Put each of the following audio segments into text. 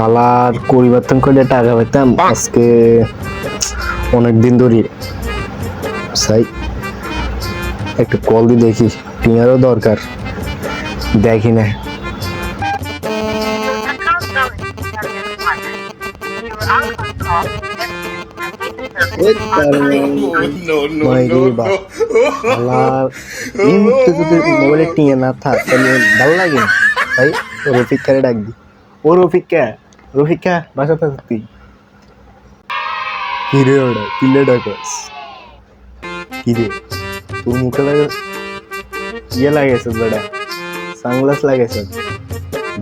শালার পরিবর্তন করে টাকা পেতাম আজকে অনেক দিন ধরে। সাই একটু কল দিয়ে দেখি টিয়ারও দরকার। দেখি না। মোবাইলে টিয়া না থাক ভালো লাগে ভাই ও রফিককে ডাক দি। ও রফিককা রফিককা বাসাতে সত্যি কিরে ওটা কিলে ডাকস? কিরে? তোর মুখে লাগে? ইয়ে লাগাইছে বেটা সানগ্লাস লাগাইছে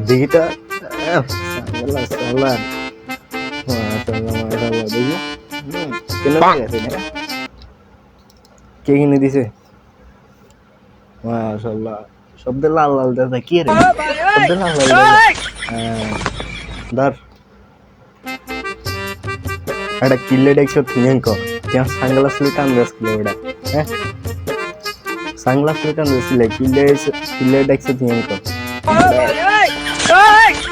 দেখিটা সানগ্লাস সানগ্লাস। লাগাইছে না কে কিনে দিছে? শব্দ লাল লাল দাদা কি রে? শব্দ লাল লাল দাদা হ্যাঁ। ধর একটা কিল্লে দেখছ থিয়েঙ্ক ત્યાં কিলো ওটা হ্যাঁ? সানগ্লাস লুটান দশ কিলো কিল্লে কিল্লে দেখছ থিয়েঙ্ক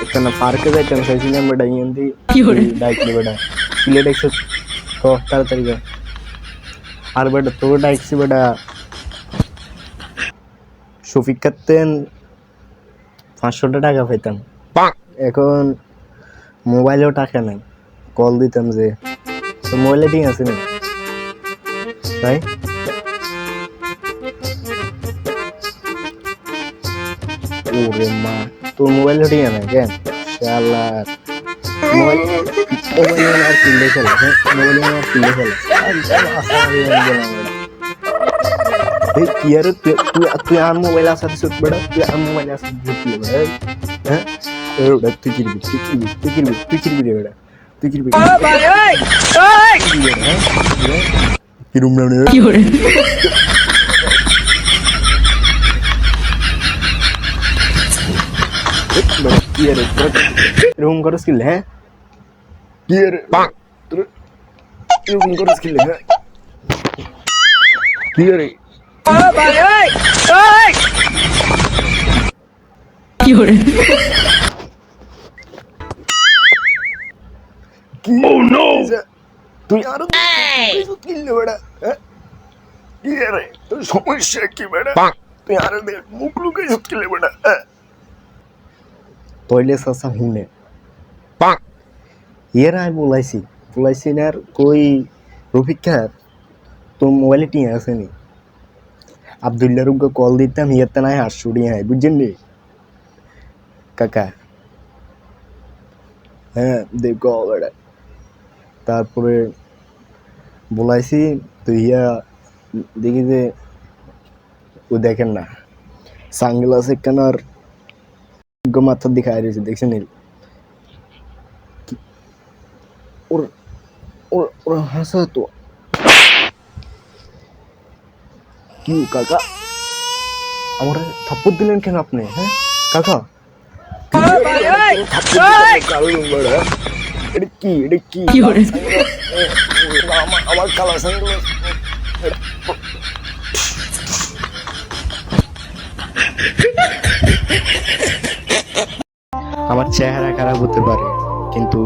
এখানে পার্কে যাইতাম চাইছিলাম বেটা ইয়েন্দি ডাইকলি বেটা। কিল্লে দেখছ তো তাড়াতাড়ি কর। আর বেটা তোকে ডাইকছি বেটা শফিক কাতেন পাঁচশোটা টাকা পেতাম এখন মোবাইলেও টাকা নাই। কল দিতাম যে মোবাইলে ঠিক আছে না? তাই ওরে মা, তোর মোবাইলে ঠিক আছে কেন? শালার মোবাইল মোবাইলে আর কিনলে খেলা হ্যাঁ? মোবাইলে আর কিনলে খেলা। তুই আর মোবাইল আসা দিস বেড়া? তুই আর মোবাইল আসা দিস বেড়া? হ্যাঁ? এরোটা তুই কিনবি তুই কিনবি তুই কিনবি তুই কিনবি রে বেড়া তুই কিনবি কিরম না কি করে স্কিল হ্যাঁ? কি রে হ্যাঁ? কি রে কি ও নো তুই আরও স্কিল বেড়া হ্যাঁ? কি রে তোর সমস্যা কি বেড়া? তুই আরও মুখ লুকে স্কিল বেড়া হ্যাঁ? তইলে সাসা হুনে এর আমি বলাইছি বলাইছি না আর কই রফিকা তোর মোবাইলে টিয়া আছে নি আবদুল্লাহ রুগকে কল দিতাম ইয়েতে নাই হাস ছুটি হয় বুঝছেন নি কাকা হ্যাঁ দেখ বেড়া তারপরে বলাইছি তো ইয়া দেখি যে ও দেখেন না সানগ্লাস একখান আর মাথার দিকে আয় রয়েছে দেখছেন ওর ওর ওর হাসা তো কি কাকা আমার থাপ্পড় দিলেন কেন আপনি হ্যাঁ কাকা এটা কি এটা কি আমার আমার কালা সানগ্লাস আমার চেহারা খারাপ হতে পারে কিন্তু